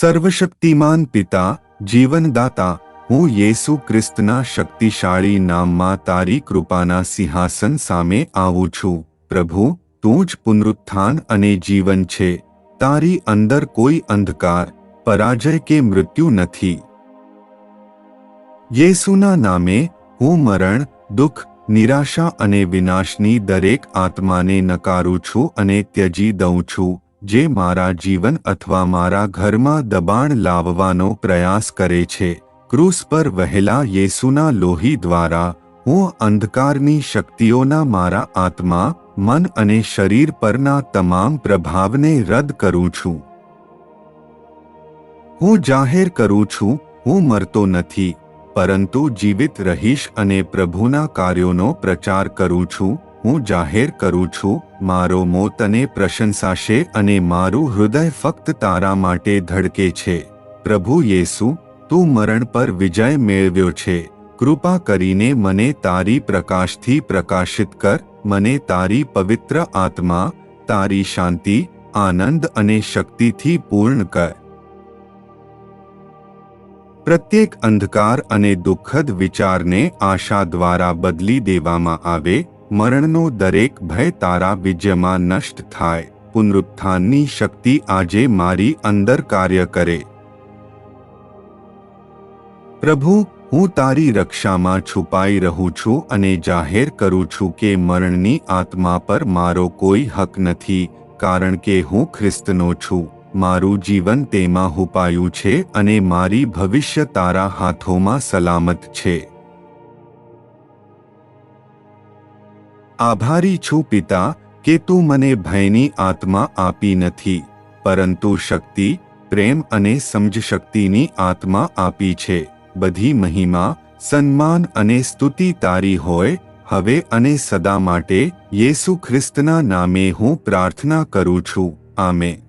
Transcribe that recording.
સર્વશક્તિમાન પિતા, જીવનદાતા, હું યેસુ ખ્રિસ્તના શક્તિશાળી નામમાં તારી કૃપાના સિંહાસન સામે આવું છું. પ્રભુ, તું જ પુનરુત્થાન અને જીવન છે. તારી અંદર કોઈ અંધકાર, પરાજય કે મૃત્યુ નથી. યેસુના નામે હું મરણ, દુઃખ, નિરાશા અને વિનાશની દરેક આત્માને નકારું છું અને ત્યજી દઉં છું. જે મારા જીવન અથવા મારા ઘરમાં દબાણ લાવવાનો પ્રયાસ કરે છે. ક્રૂસ પર વહેલા યેસુના લોહી દ્વારા, હું અંધકારની શક્તિઓના મારા આત્મા, મન અને શરીર પરના તમામ પ્રભાવને રદ કરું છું. હું જાહેર કરું છું, હું મરતો નથી, પરંતુ જીવિત રહીશ અને પ્રભુના કાર્યોનો પ્રચાર કરું છું. હું જાહેર કરું છું, મારો મો તને પ્રશંસાશે અને મારું હૃદય ફક્ત તારા માટે ધડકે છે. પ્રભુ યેસુ, તું મરણ પર વિજય મેળવ્યો છે. કૃપા કરીને મને તારી પ્રકાશથી પ્રકાશિત કર, મને તારી પવિત્ર આત્મા, તારી શાંતિ, આનંદ અને શક્તિથી પૂર્ણ કર. પ્રત્યેક અંધકાર અને દુઃખદ વિચારને આશા દ્વારા બદલી દેવામાં આવે મરણનો દરેક ભય તારા વિજયમાં નષ્ટ થાય. પુનરુત્થાનની શક્તિ આજે મારી અંદર કાર્ય કરે. પ્રભુ, હું તારી રક્ષામાં છુપાઈ રહું છું અને જાહેર કરું છું કે મરણની આત્મા પર મારો કોઈ હક નથી, કારણ કે હું ખ્રિસ્તનો છું. મારું જીવન તેમાં હુપાયું છે અને મારી ભવિષ્ય તારા હાથોમાં સલામત છે. આભારી છું પિતા, કે તું મને ભયની આત્મા આપી નથી, પરંતુ શક્તિ, પ્રેમ અને સમજશક્તિની આત્મા આપી છે. બધી મહિમા, સન્માન અને સ્તુતિ તારી હોય, હવે અને સદા માટે, યેસુ ખ્રિસ્તના નામે હું પ્રાર્થના કરું છું. આમે